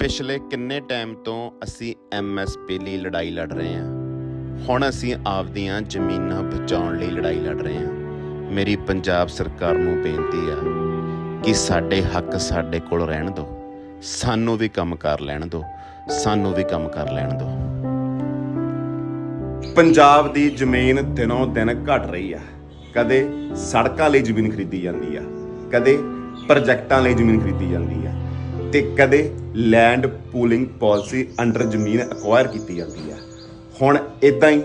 ਪਿਛਲੇ ਕਿੰਨੇ ਟਾਈਮ ਤੋਂ ਅਸੀਂ ਐਮਐਸਪੀ ਲਈ ਲੜਾਈ ਲੜ ਰਹੇ ਹਾਂ? ਹੁਣ ਅਸੀਂ ਆਪਦੀਆਂ ਜ਼ਮੀਨਾਂ ਬਚਾਉਣ ਲਈ ਲੜਾਈ ਲੜ ਰਹੇ ਹਾਂ। ਮੇਰੀ ਪੰਜਾਬ ਸਰਕਾਰ ਨੂੰ ਬੇਨਤੀ ਆ ਕਿ ਸਾਡੇ ਹੱਕ ਸਾਡੇ ਕੋਲ ਰਹਿਣ ਦਿਓ। ਸਾਨੂੰ ਵੀ ਕੰਮ ਕਰ ਲੈਣ ਦਿਓ। ਸਾਨੂੰ ਵੀ ਕੰਮ ਕਰ ਲੈਣ ਦਿਓ। ਪੰਜਾਬ ਦੀ ਜ਼ਮੀਨ ਦਿਨੋਂ ਦਿਨ ਘਟ ਰਹੀ ਆ। ਕਦੇ ਸੜਕਾਂ ਲਈ ਜ਼ਮੀਨ ਖਰੀਦੀ ਜਾਂਦੀ ਆ। ਕਦੇ ਪ੍ਰੋਜੈਕਟਾਂ ਲਈ ਜ਼ਮੀਨ ਖਰੀਦੀ ਜਾਂਦੀ ਆ। ਤੇ ਕਦੇ ਲੈਂਡ ਪੂਲਿੰਗ ਪਾਲਿਸੀ ਅੰਡਰ ਜ਼ਮੀਨ ਅਕਵਾਇਰ ਕੀਤੀ ਜਾਂਦੀ ਆ। ਹੁਣ ਇਦਾਂ ਹੀ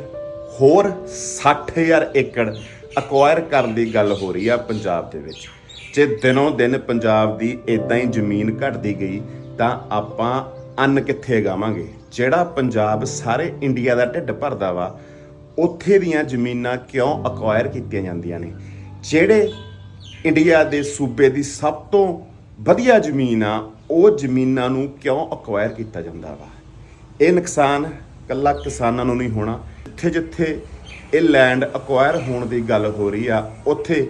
ਹੋਰ 60000 ਏਕੜ ਅਕਵਾਇਰ ਕਰਨ ਦੀ ਗੱਲ ਹੋ ਰਹੀ ਆ ਪੰਜਾਬ ਦੇ ਵਿੱਚ। ਜੇ ਦਿਨੋਂ ਦਿਨ ਪੰਜਾਬ ਦੀ ਇਦਾਂ ਹੀ ਜ਼ਮੀਨ ਘਟਦੀ ਗਈ, ਤਾਂ ਆਪਾਂ ਅੰਨ ਕਿੱਥੇ ਗਾਵਾਂਗੇ? ਜਿਹੜਾ ਪੰਜਾਬ ਸਾਰੇ ਇੰਡੀਆ ਦਾ ਢਿੱਡ ਭਰਦਾ ਵਾ, ਉੱਥੇ ਦੀਆਂ ਜ਼ਮੀਨਾਂ ਕਿਉਂ ਅਕਵਾਇਰ ਕੀਤੀਆਂ ਜਾਂਦੀਆਂ ਨੇ? ਜਿਹੜੇ ਇੰਡੀਆ ਦੇ ਸੂਬੇ ਦੀ ਸਭ ਤੋਂ ਵਧੀਆ ਜ਼ਮੀਨ ਆ ਉਹ ਜ਼ਮੀਨਾਂ ਨੂੰ ਕਿਉਂ ਅਕਵਾਇਰ ਕੀਤਾ ਜਾਂਦਾ ਵਾ? ਇਹ ਨੁਕਸਾਨ ਕੱਲਾ ਕਿਸਾਨਾਂ ਨੂੰ ਨਹੀਂ ਹੋਣਾ। ਜਿੱਥੇ ਜਿੱਥੇ ਇਹ ਲੈਂਡ ਅਕਵਾਇਰ ਹੋਣ ਦੀ ਗੱਲ ਹੋ ਰਹੀ ਆ, ਉੱਥੇ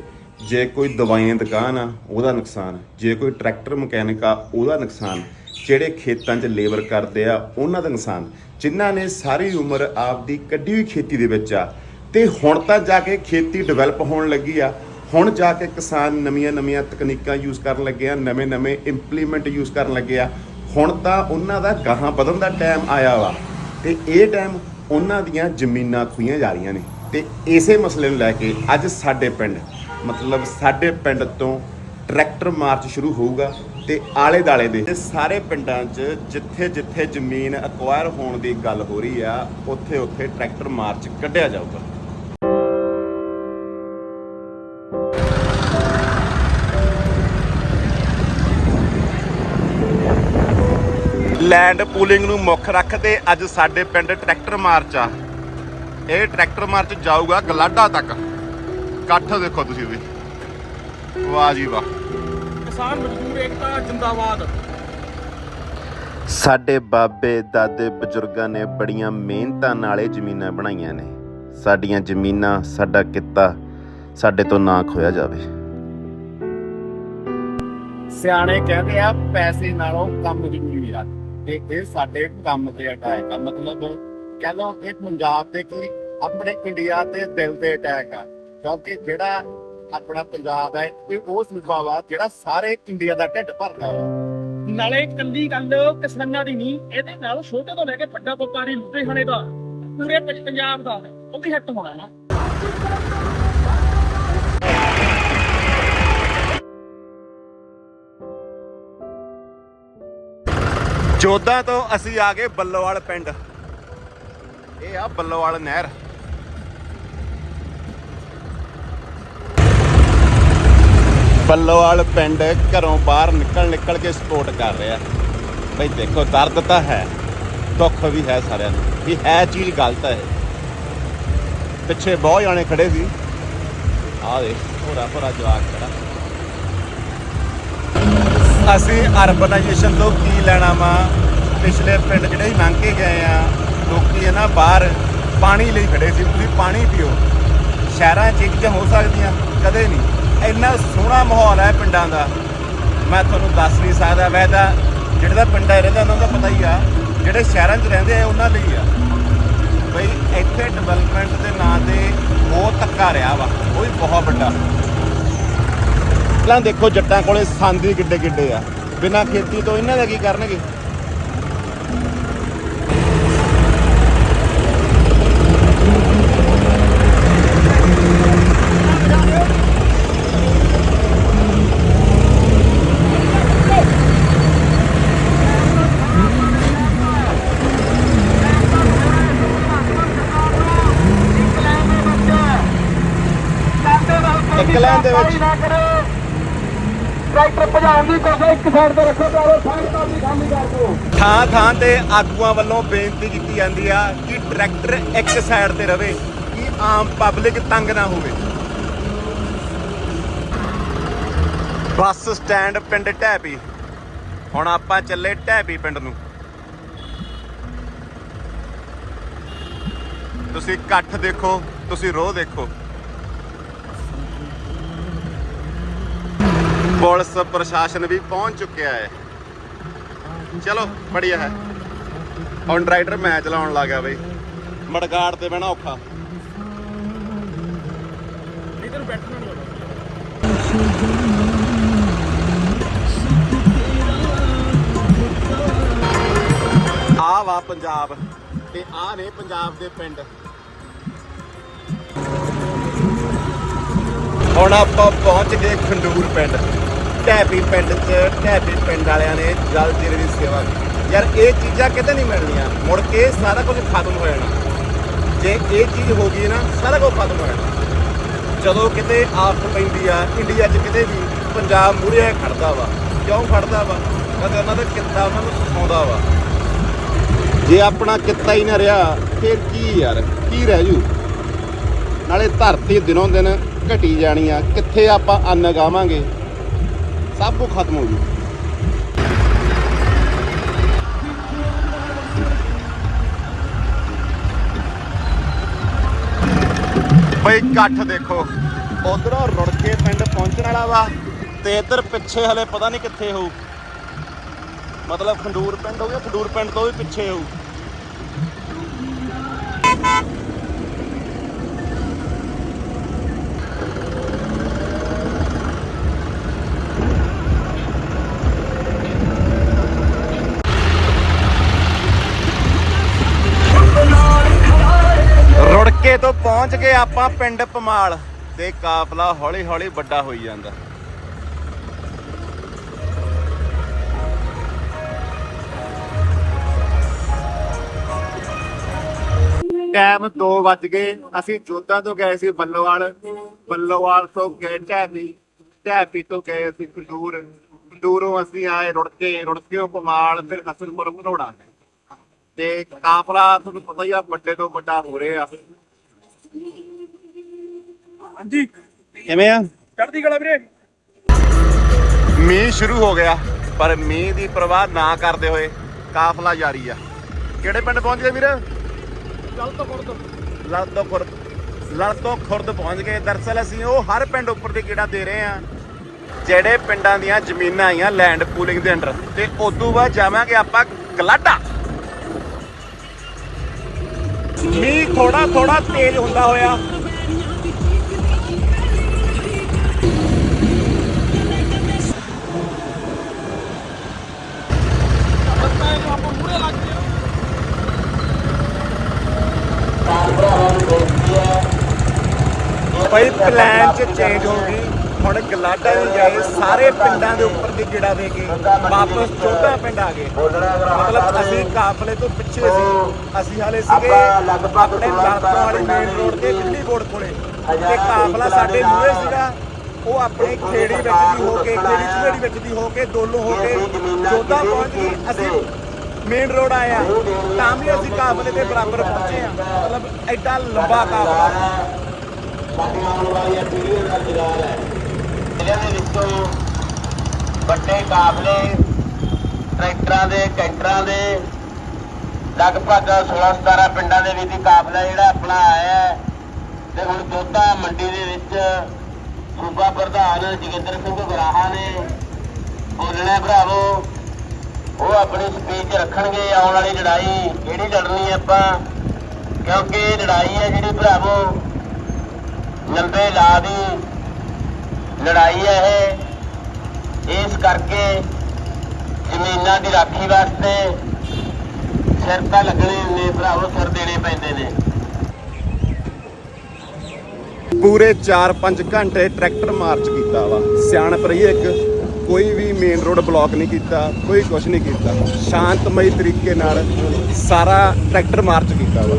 ਜੇ ਕੋਈ ਦਵਾਈਆਂ ਦੁਕਾਨ ਆ, ਉਹਦਾ ਨੁਕਸਾਨ। ਜੇ ਕੋਈ ਟਰੈਕਟਰ ਮਕੈਨਿਕ ਆ, ਉਹਦਾ ਨੁਕਸਾਨ। ਜਿਹੜੇ ਖੇਤਾਂ 'ਚ ਲੇਬਰ ਕਰਦੇ ਆ, ਉਹਨਾਂ ਦਾ ਨੁਕਸਾਨ। ਜਿਨ੍ਹਾਂ ਨੇ ਸਾਰੀ ਉਮਰ ਆਪਦੀ ਕੱਢੀ ਹੋਈ ਖੇਤੀ ਦੇ ਵਿੱਚ ਆ, ਤੇ ਹੁਣ ਤਾਂ ਜਾ ਕੇ ਖੇਤੀ ਡਿਵੈਲਪ ਹੋਣ ਲੱਗੀ ਆ ਹੁਣ ਜਾ ਕੇ ਕਿਸਾਨ ਨਵੀਆਂ-ਨਵੀਆਂ ਤਕਨੀਕਾਂ ਯੂਜ਼ ਕਰਨ ਲੱਗੇ ਆ ਨਵੇਂ-ਨਵੇਂ ਇੰਪਲੀਮੈਂਟ ਯੂਜ਼ ਕਰਨ ਲੱਗੇ ਆ। ਹੁਣ ਤਾਂ ਉਹਨਾਂ ਦਾ ਗਾਹਾਂ ਵਧਣ ਦਾ ਟਾਈਮ ਆਇਆ ਵਾ ਤੇ ਇਹ ਟਾਈਮ ਉਹਨਾਂ ਦੀਆਂ ਜ਼ਮੀਨਾਂ ਖੁਈਆਂ ਜਾ ਰਹੀਆਂ ਨੇ। ਤੇ ਇਸੇ ਮਸਲੇ ਨੂੰ ਲੈ ਕੇ ਅੱਜ ਸਾਡੇ ਪਿੰਡ, ਮਤਲਬ ਸਾਡੇ ਪਿੰਡ ਤੋਂ ਟਰੈਕਟਰ ਮਾਰਚ ਸ਼ੁਰੂ ਹੋਊਗਾ ਤੇ ਆਲੇ ਦਾਲੇ ਦੇ ਸਾਰੇ ਪਿੰਡਾਂ 'ਚ ਜਿੱਥੇ ਜਿੱਥੇ ਜ਼ਮੀਨ ਅਕਵਾਇਰ ਹੋਣ ਦੀ ਗੱਲ ਹੋ ਰਹੀ ਆ, ਉੱਥੇ ਉੱਥੇ ਟਰੈਕਟਰ ਮਾਰਚ ਕੱਢਿਆ ਜਾਊਗਾ। ਲੈਂਡ ਪੂਲਿੰਗ ਨੂੰ ਮੁੱਖ ਰੱਖਦੇ ਅੱਜ ਸਾਡੇ ਪਿੰਡ ਟਰੈਕਟਰ ਮਾਰਚ ਆ। ਇਹ ਟਰੈਕਟਰ ਮਾਰਚ ਜਾਊਗਾ ਗਲਾਡਾ ਤੱਕ। ਇਕੱਠ ਦੇਖੋ ਤੁਸੀਂ ਵੀ। ਵਾਹ ਜੀ ਵਾਹ। ਕਿਸਾਨ ਮਜ਼ਦੂਰ ਏਕਤਾ ਜਿੰਦਾਬਾਦ। ਸਾਡੇ ਬਾਬੇ ਦਾਦੇ ਬਜ਼ੁਰਗਾਂ ਨੇ ਬੜੀਆਂ ਮਿਹਨਤਾਂ ਨਾਲ ਇਹ ਜ਼ਮੀਨਾਂ ਬਣਾਈਆਂ ਨੇ। ਸਾਡੀਆਂ ਜ਼ਮੀਨਾਂ ਸਾਡਾ ਕਿੱਤਾ ਸਾਡੇ ਤੋਂ ਨਾ ਖੋਇਆ ਜਾਵੇ। ਸਿਆਣੇ ਕਹਿੰਦੇ ਆ ਪੈਸੇ ਨਾਲੋਂ ਕੰਮ ਜ਼ਰੂਰੀ ਆ। ਤੇ ਇਹ ਸਾਡੇ ਕੰਮ ਤੇ ਅਟੈਕ ਆ। ਮਤਲਬ ਕਹਿੰਦਾ ਇਹ ਪੰਜਾਬ ਦੇ ਕੀ ਆਪਣੇ ਇੰਡੀਆ ਤੇ ਦਿਲ ਤੇ ਅਟੈਕ ਆ। ਕਿਉਂਕਿ ਜਿਹੜਾ ਆਪਣਾ ਪੰਜਾਬ ਹੈ, ਇਹ ਉਹ ਸੂਬਾ ਵਾ ਜਿਹੜਾ ਸਾਰੇ ਇੰਡੀਆ ਦਾ ਢਿੱਡ ਭਰਦਾ ਵਾ। ਨਾਲੇ ਕੱਲੀ ਗੱਲ ਕਿਸਾਨਾਂ ਦੀ ਨਹੀਂ, ਇਹਦੇ ਨਾਲ ਛੋਟੇ ਤੋਂ ਲੈ ਕੇ ਵੱਡਾ ਵਪਾਰੀ ਲੁਧਿਆਣੇ ਦਾ, ਪੂਰੇ ਪੰਜਾਬ ਦਾ, ਉਹ ਵੀ ਹਿੱਟ ਹੋਣਾ ਨਾ। ਜੋਧਾਂ ਤੋਂ ਅਸੀਂ ਆ ਗਏ ਬੱਲੋਵਾਲ ਪਿੰਡ। ਇਹ ਆ ਬੱਲੋਵਾਲ ਨਹਿਰ। ਬੱਲੋਵਾਲ ਪਿੰਡ ਘਰੋਂ ਬਾਹਰ ਨਿਕਲ ਨਿਕਲ ਕੇ ਸਪੋਰਟ ਕਰ ਰਿਹਾ। ਬਈ ਦੇਖੋ, ਦਰਦ ਤਾਂ ਹੈ, ਦੁੱਖ ਵੀ ਹੈ ਸਾਰਿਆਂ ਨੂੰ। ਵੀ ਹੈ ਚੀਜ਼ ਗਲਤ ਹੈ ਪਿੱਛੇ ਬਹੁਤ ਜਾਣੇ ਖੜੇ ਸੀ। ਆਹ ਦੇ ਹੋਰਾ ਭੋਰਾ ਜਵਾਕ ਖੜਾ। ਅਸੀਂ ਅਰਬਨਾਈਜੇਸ਼ਨ ਤੋਂ ਕੀ ਲੈਣਾ ਵਾ? ਪਿਛਲੇ ਪਿੰਡ ਜਿਹੜੇ ਲੰਘ ਕੇ ਗਏ ਆ, ਲੋਕੀ ਇਹ ਨਾ ਬਾਹਰ ਪਾਣੀ ਲਈ ਖੜੇ ਸੀ, ਤੁਸੀਂ ਪਾਣੀ ਪੀਓ। ਸ਼ਹਿਰਾਂ 'ਚ ਇਹ ਚੀਜ਼ਾਂ ਹੋ ਸਕਦੀਆਂ, ਕਦੇ ਨਹੀਂ। ਇੰਨਾ ਸੋਹਣਾ ਮਾਹੌਲ ਹੈ ਪਿੰਡਾਂ ਦਾ। ਮੈਂ ਤੁਹਾਨੂੰ ਦੱਸ ਨਹੀਂ ਸਕਦਾ ਵੈ ਤਾਂ ਜਿਹੜੇ ਦਾ ਪਿੰਡਾਂ 'ਚ ਰਹਿੰਦੇ, ਉਹਨਾਂ ਦਾ ਪਤਾ ਹੀ ਆ। ਜਿਹੜੇ ਸ਼ਹਿਰਾਂ 'ਚ ਰਹਿੰਦੇ ਆ, ਉਹਨਾਂ ਲਈ ਆ। ਬਈ ਇੱਥੇ ਡਿਵੈਲਪਮੈਂਟ ਦੇ ਨਾਂ ਤੇ ਬਹੁਤ ਧੱਕਾ ਰਿਹਾ ਵਾ, ਉਹ ਵੀ ਬਹੁਤ ਵੱਡਾ। ਪਹਿਲਾਂ ਦੇਖੋ ਜੱਟਾਂ ਕੋਲੇ ਸੰਦ ਹੀ ਕਿੱਡੇ ਕਿੱਡੇ ਆ। ਬਿਨਾਂ ਖੇਤੀ ਤੋਂ ਇਹਨਾਂ ਦਾ ਕੀ ਕਰਨਗੇ? ਇੱਕ ਲਾਈਨ ਦੇ ਵਿੱਚ। ਟਰੈਕਟਰ ਭਜਾਉਣ ਦੀ ਕੋਸ਼ਿਸ਼ ਇੱਕ ਸਾਈਡ ਤੇ ਰੱਖੋ ਭਰਾਵੋ ਸਾਈਡ ਤੋਂ ਖਾਲੀ ਕਰ ਦਿਓ। ਥਾਂ ਥਾਂ ਤੇ ਆਗੂਆਂ ਵੱਲੋਂ ਬੇਨਤੀ ਕੀਤੀ ਜਾਂਦੀ ਆ ਕਿ ਟਰੈਕਟਰ ਇੱਕ ਸਾਈਡ ਤੇ ਰਵੇ, ਕਿ ਆਮ ਪਬਲਿਕ ਤੰਗ ਨਾ ਹੋਵੇ। ਬੱਸ ਸਟੈਂਡ ਪਿੰਡ ਢੈਪੀ ਹੁਣ ਆਪਾਂ ਚੱਲੇ ਢੈਪੀ ਪਿੰਡ ਨੂੰ। ਤੁਸੀਂ ਇਕੱਠ ਦੇਖੋ, ਤੁਸੀਂ ਰੋਹ ਦੇਖੋ। ਪੁਲਿਸ ਪ੍ਰਸ਼ਾਸਨ ਵੀ ਪਹੁੰਚ ਚੁੱਕਿਆ ਹੈ। ਚਲੋ ਬੜੀਆ ਹੈ। ਹੁਣ ਰਾਈਡਰ ਮੈਚ ਲਾਉਣ ਲੱਗਾ ਬਈ। ਮੜਗਾੜ ਤੇ ਬਹਿਣਾ ਔਖਾ। ਇਧਰ ਬੈਠਣਾ ਨਹੀਂ ਪੰਜਾਬ। ਤੇ ਆ ਨੇ ਪੰਜਾਬ ਦੇ ਪਿੰਡ। ਹੁਣ ਆਪਾਂ ਪਹੁੰਚ ਗਏ ਖੰਡੂਰ ਪਿੰਡ। ਢੈਪੀ ਪਿੰਡ 'ਚ ਢੈਪੀ ਪਿੰਡ ਵਾਲਿਆਂ ਨੇ ਜਲ ਜੀਰੇ ਦੀ ਸੇਵਾ ਕੀਤੀ। ਯਾਰ, ਇਹ ਚੀਜ਼ਾਂ ਕਿਤੇ ਨਹੀਂ ਮਿਲਣੀਆਂ। ਮੁੜ ਕੇ ਸਾਰਾ ਕੁਝ ਖਤਮ ਹੋ ਜਾਣਾ। ਜੇ ਇਹ ਚੀਜ਼ ਹੋ ਗਈ ਨਾ, ਸਾਰਾ ਕੁਝ ਖਤਮ ਹੋ ਜਾਣਾ। ਜਦੋਂ ਕਿਤੇ ਆਫਤ ਪੈਂਦੀ ਆ ਇੰਡੀਆ 'ਚ ਕਿਤੇ ਵੀ ਪੰਜਾਬ ਮੂਹਰੇ ਖੜਦਾ ਵਾ, ਕਿਉਂ ਖੜਦਾ ਵਾ? ਕਿਉਂਕਿ ਉਹਨਾਂ ਦਾ ਕਿੱਤਾ ਉਹਨਾਂ ਨੂੰ ਸਿਖਾਉਂਦਾ ਵਾ। ਜੇ ਆਪਣਾ ਕਿੱਤਾ ਹੀ ਨਾ ਰਿਹਾ, ਫਿਰ ਕੀ ਯਾਰ? ਕੀ ਰਹਿ ਜੂ? ਨਾਲੇ ਧਰਤੀ ਦਿਨੋਂ ਦਿਨ ਘਟੀ ਜਾਣੀ ਆ, ਕਿੱਥੇ ਆਪਾਂ ਅੰਨ ਗਾਵਾਂਗੇ? ਸਭ ਕੁਝ ਖਤਮ ਹੋ ਜੂ। ਬਈ, ਇਕੱਠ ਦੇਖੋ। ਉਧਰੋਂ ਰੁੜਕੇ ਪਿੰਡ ਪਹੁੰਚਣ ਵਾਲਾ ਵਾ, ਤੇ ਇੱਧਰ ਪਿੱਛੇ ਹਲੇ ਪਤਾ ਨਹੀਂ ਕਿੱਥੇ ਹੋਊ। ਮਤਲਬ ਖੰਡੂਰ ਪਿੰਡ ਹੋ ਗਿਆ ਖੰਡੂਰ ਪਿੰਡ ਤੋਂ ਵੀ ਪਿੱਛੇ ਹੋਊ ਰੁੜਕੇ ਤੋਂ ਪਹੁੰਚ ਗਏ ਆਪਾਂ ਪਿੰਡ ਪਮਾਲ ਤੇ ਕਾਫਲਾ ਹੌਲੀ ਹੌਲੀ ਵੱਡਾ ਹੋਈ ਜਾਂਦਾ। ਟਾਈਮ 2 ਵੱਜ ਗਏ, ਅਸੀਂ ਜੋਧਾ ਤੋਂ ਗਏ ਸੀ ਬੱਲੋਵਾਲ। ਬੱਲੋਵਾਲ ਤੋਂ ਗਏ ਢੈਪੀ ਢੈਪੀ ਤੋਂ ਗਏ ਅਸੀਂ ਖੰਡੂਰ। ਖੰਡੂਰੋਂ ਅਸੀਂ ਆਏ ਰੁੜਕੇ ਰੁੜਕਿਓ ਕਮਾਲ ਫਿਰ ਹਸਨਪੁਰ ਘਰੋੜਾ ਤੇ ਕਾਫਲਾ, ਤੁਹਾਨੂੰ ਪਤਾ ਹੀ ਆ, ਵੱਡੇ ਤੋਂ ਵੱਡਾ ਹੋ ਰਿਹਾ। ਹਾਂਜੀ। ਕਿਵੇਂ ਆ? ਚੜ੍ਹਦੀ ਕਲਾ ਵੀਰੇ। ਮੀਂਹ ਸ਼ੁਰੂ ਹੋ ਗਿਆ ਪਰ ਮੀਂਹ ਦੀ ਪ੍ਰਵਾਹ ਨਾ ਕਰਦੇ ਹੋਏ ਕਾਫਲਾ ਜਾਰੀ ਆ। ਕਿਹੜੇ ਪਿੰਡ ਪਹੁੰਚ ਗਏ ਵੀਰ? ਚੱਲ ਤਾਂ। ਫੜ ਦੋ ਲੜ ਤੋਂ ਖੁਰਦ ਲੜ ਤੋਂ ਖੁਰਦ ਪਹੁੰਚ ਗਏ। ਦਰਸਲ ਅਸੀਂ ਉਹ ਹਰ ਪਿੰਡ ਉੱਪਰ ਦੀ ਕਿਹੜਾ ਦੇ ਰਹੇ ਆ ਜਿਹੜੇ ਪਿੰਡਾਂ ਦੀਆਂ ਜ਼ਮੀਨਾਂ ਆਈਆਂ ਲੈਂਡ ਪੂਲਿੰਗ ਦੇ ਅੰਡਰ। ਤੇ ਉਦੋਂ ਬਾਅਦ ਜਾਵਾਂਗੇ ਆਪਾਂ ਗਲਾਡਾ। ਮੀਂਹ ਥੋੜਾ ਥੋੜਾ ਤੇਜ਼ ਹੁੰਦਾ ਹੋਇਆ। ਭਾਈ ਪਲਾਨ ਚ ਚੇਂਜ ਹੋ ਗਈ। ਹੁਣ ਗਲਾਡਾ ਦੀ ਜਾਏ ਸਾਰੇ ਪਿੰਡਾਂ ਦੇ ਉੱਪਰ ਦੀ ਗੇੜਾ ਦੇ ਕੇ ਵਾਪਸ ਚੌਦਾ ਪਿੰਡ ਆ ਗਏ। ਮਤਲਬ ਅਸੀਂ ਕਾਫਲੇ ਤੋਂ ਪਿੱਛੇ ਸੀ। ਅਸੀਂ ਹਾਲੇ ਸੀਗੇ ਆਪਣੇ ਲਾਤੋਂ ਵਾਲੀ ਮੇਨ ਰੋਡ ਤੇ ਦਿੱਲੀ ਬੋਰਡ ਕੋਲੇ। ਤੇ ਕਾਫਲਾ ਸਾਡੇ ਮੂਹਰੇ ਸੀਗਾ। ਉਹ ਆਪਣੇ ਖੇੜੀ ਵਿੱਚ ਦੀ ਹੋ ਕੇ ਖੇੜੀ ਝਵੇੜੀ ਵਿੱਚ ਦੀ ਹੋ ਕੇ ਦੋਲੋਂ ਹੋ ਕੇ ਚੌਦਾ ਪਹੁੰਚ ਗਏ ਅਸੀਂ ਮੇਨ ਰੋਡ ਆਇਆ। ਤਾਂ ਵੀ ਅਸੀਂ ਕਾਫਲੇ ਦੇ ਬਰਾਬਰ ਪਹੁੰਚੇ ਆ ਮਤਲਬ ਐਡਾ ਲੰਬਾ ਕਾਫਲਾ। ਜ਼ਿਲ੍ਹਿਆਂ ਦੇ ਵਿੱਚੋਂ ਵੱਡੇ ਕਾਫਲੇ, ਟਰੈਕਟਰਾਂ ਦੇ, ਕੈਂਟਰਾਂ ਦੇ, ਲਗਭਗ 16-17 ਪਿੰਡਾਂ ਦੇ ਵਿੱਚ ਕਾਫਲਾ ਜਿਹੜਾ ਆਪਣਾ ਆਇਆ ਤੇ ਹੁਣ ਜੋਧਾ ਮੰਡੀ ਦੇ ਵਿੱਚ ਸੂਬਾ ਪ੍ਰਧਾਨ ਜੋਗਿੰਦਰ ਸਿੰਘ ਗਰਾਹਾ ਨੇ ਬੋਲਣਾ ਭਰਾਵੋ, ਉਹ ਆਪਣੀ ਸਪੀਚ ਰੱਖਣਗੇ ਆਉਣ ਵਾਲੀ ਲੜਾਈ। ਕਿਹੜੀ ਲੜਨੀ ਆਪਾਂ? ਕਿਉਂਕਿ ਲੜਾਈ ਹੈ ਜਿਹੜੀ, ਭਰਾਵੋ ਲੰਬੇ ਲਾ ਦੀ। ਲੜਾਈ ਹੈ ਇਹ। ਇਸ ਕਰਕੇ ਜ਼ਮੀਨਾਂ ਦੀ ਰਾਖੀ ਵਾਸਤੇ ਸਿਰ ਤਾਂ ਲੱਗਣੇ ਨੇ ਭਰਾਵੋ, ਸਿਰ ਦੇਣੇ ਪੈਂਦੇ ਨੇ। ਪੂਰੇ 4-5 ਘੰਟੇ ਟਰੈਕਟਰ ਮਾਰਚ ਕੀਤਾ ਵਾ। ਸਿਆਣਪ ਰਹੀ ਇੱਕ ਕੋਈ ਵੀ ਮੇਨ ਰੋਡ ਬਲੌਕ ਨਹੀਂ ਕੀਤਾ, ਕੋਈ ਕੁਝ ਨਹੀਂ ਕੀਤਾ। ਸ਼ਾਂਤਮਈ ਤਰੀਕੇ ਨਾਲ ਸਾਰਾ ਟਰੈਕਟਰ ਮਾਰਚ ਕੀਤਾ ਵਾ।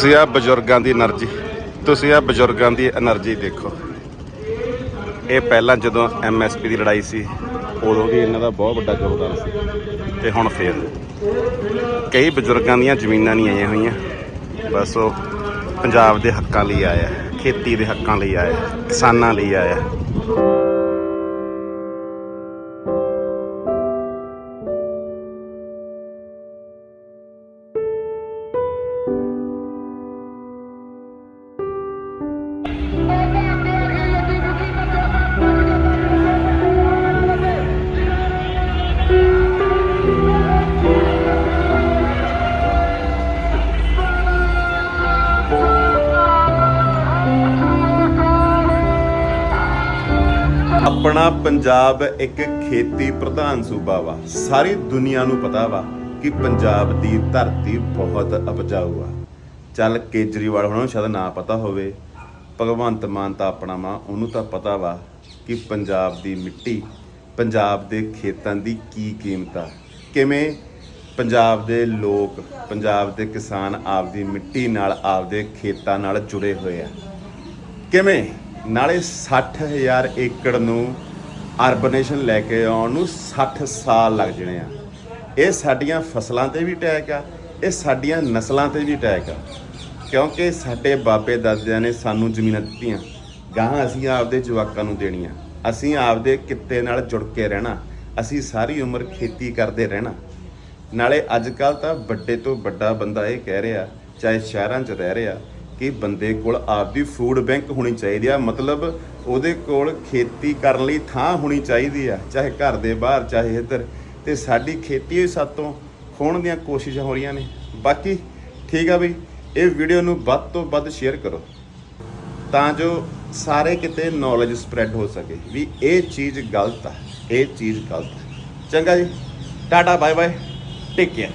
ਤੁਸੀਂ ਆ ਬਜ਼ੁਰਗਾਂ ਦੀ એનર્ਜੀ, ਤੁਸੀਂ ਆ ਬਜ਼ੁਰਗਾਂ ਦੀ એનર્ਜੀ ਦੇਖੋ। ਇਹ ਪਹਿਲਾਂ ਜਦੋਂ ਐਮਐਸਪੀ ਦੀ ਲੜਾਈ ਸੀ, ਉਦੋਂ ਵੀ ਇਹਨਾਂ ਦਾ ਬਹੁਤ ਵੱਡਾ ਯੋਗਦਾਨ ਸੀ ਤੇ ਹੁਣ ਫੇਰ। ਕਈ ਬਜ਼ੁਰਗਾਂ ਦੀਆਂ ਜ਼ਮੀਨਾਂ ਨਹੀਂ ਆਈਆਂ ਹੋਈਆਂ, ਬਸ ਉਹ ਪੰਜਾਬ ਦੇ ਹੱਕਾਂ ਲਈ ਆਇਆ, ਖੇਤੀ ਦੇ ਹੱਕਾਂ ਲਈ ਆਇਆ, ਕਿਸਾਨਾਂ ਲਈ ਆਇਆ। ਆਪਣਾ ਪੰਜਾਬ ਇੱਕ ਖੇਤੀ ਪ੍ਰਧਾਨ ਸੂਬਾ ਵਾ। ਸਾਰੀ ਦੁਨੀਆ ਨੂੰ ਪਤਾ ਵਾ ਕਿ ਪੰਜਾਬ ਦੀ ਧਰਤੀ ਬਹੁਤ ਉਪਜਾਊ ਆ। ਚੱਲ ਕੇਜਰੀਵਾਲ ਹੁਣਾਂ ਨੂੰ ਸ਼ਾਇਦ ਨਾ ਪਤਾ ਹੋਵੇ, ਭਗਵੰਤ ਮਾਨ ਤਾਂ ਆਪਣਾ ਮਾਂ ਉਹਨੂੰ ਤਾਂ ਪਤਾ ਵਾ ਕਿ ਪੰਜਾਬ ਦੀ ਮਿੱਟੀ, ਪੰਜਾਬ ਦੇ ਖੇਤਾਂ ਦੀ ਕੀ ਕੀਮਤ ਆ। ਕਿਵੇਂ ਪੰਜਾਬ ਦੇ ਲੋਕ, ਪੰਜਾਬ ਦੇ ਕਿਸਾਨ ਆਪਦੀ ਮਿੱਟੀ ਨਾਲ, ਆਪਦੇ ਖੇਤਾਂ ਨਾਲ ਜੁੜੇ ਹੋਏ ਆ। ਕਿਵੇਂ ਨਾਲੇ 60000 ਏਕੜ ਨੂੰ ਅਰਬਨੇਸ਼ਨ ਲੈ ਕੇ ਆਉਣ ਨੂੰ 60 ਸਾਲ ਲੱਗ ਜਣੇ ਆ। ਇਹ ਸਾਡੀਆਂ ਫਸਲਾਂ ਤੇ ਵੀ ਟੈਕ ਆ, ਇਹ ਸਾਡੀਆਂ ਨਸਲਾਂ ਤੇ ਵੀ ਅਟੈਕ ਆ। ਕਿਉਂਕਿ ਸਾਡੇ ਬਾਬੇ ਦਾਦਿਆਂ ਨੇ ਸਾਨੂੰ ਜ਼ਮੀਨਾਂ ਦਿੱਤੀਆਂ, ਗਾਹਾਂ ਅਸੀਂ ਆਪਦੇ ਜਵਾਕਾਂ ਨੂੰ ਦੇਣੀਆਂ। ਅਸੀਂ ਆਪਦੇ ਕਿੱਤੇ ਨਾਲ ਜੁੜ ਕੇ ਰਹਿਣਾ, ਅਸੀਂ ਸਾਰੀ ਉਮਰ ਖੇਤੀ ਕਰਦੇ ਰਹਿਣਾ। ਨਾਲੇ ਅੱਜ ਕੱਲ ਤਾਂ ਵੱਡੇ ਤੋਂ ਵੱਡਾ ਬੰਦਾ ਇਹ ਕਹਿ ਰਿਹਾ, ਚਾਹੇ ਸ਼ਹਿਰਾਂ 'ਚ ਰਹਿ ਰਿਹਾ ਕਿ ਬੰਦੇ ਕੋਲ ਆਪਦੀ ਫੂਡ ਬੈਂਕ ਹੋਣੀ ਚਾਹੀਦੀ ਆ, ਮਤਲਬ ਉਹਦੇ ਕੋਲ ਖੇਤੀ ਕਰਨ ਲਈ ਥਾਂ ਹੋਣੀ ਚਾਹੀਦੀ ਆ, ਚਾਹੇ ਘਰ ਦੇ ਬਾਹਰ, ਚਾਹੇ ਇੱਧਰ। ਤੇ ਸਾਡੀ ਖੇਤੀ ਹੀ ਸਾਤੋਂ ਖੋਣ ਦੀਆਂ ਕੋਸ਼ਿਸ਼ਾਂ ਹੋ ਰਹੀਆਂ ਨੇ। ਬਾਕੀ ਠੀਕ ਆ ਬਈ, ਇਹ ਵੀਡੀਓ ਨੂੰ ਵੱਧ ਤੋਂ ਵੱਧ ਸ਼ੇਅਰ ਕਰੋ। ਤਾਂ ਜੋ ਸਾਰੇ ਕਿਤੇ ਨੌਲੇਜ ਸਪਰੈਡ ਹੋ ਸਕੇ ਵੀ ਇਹ ਚੀਜ਼ ਗਲਤ ਆ, ਇਹ ਚੀਜ਼ ਗਲਤ ਚੰਗਾ ਜੀ, tata bye bye take care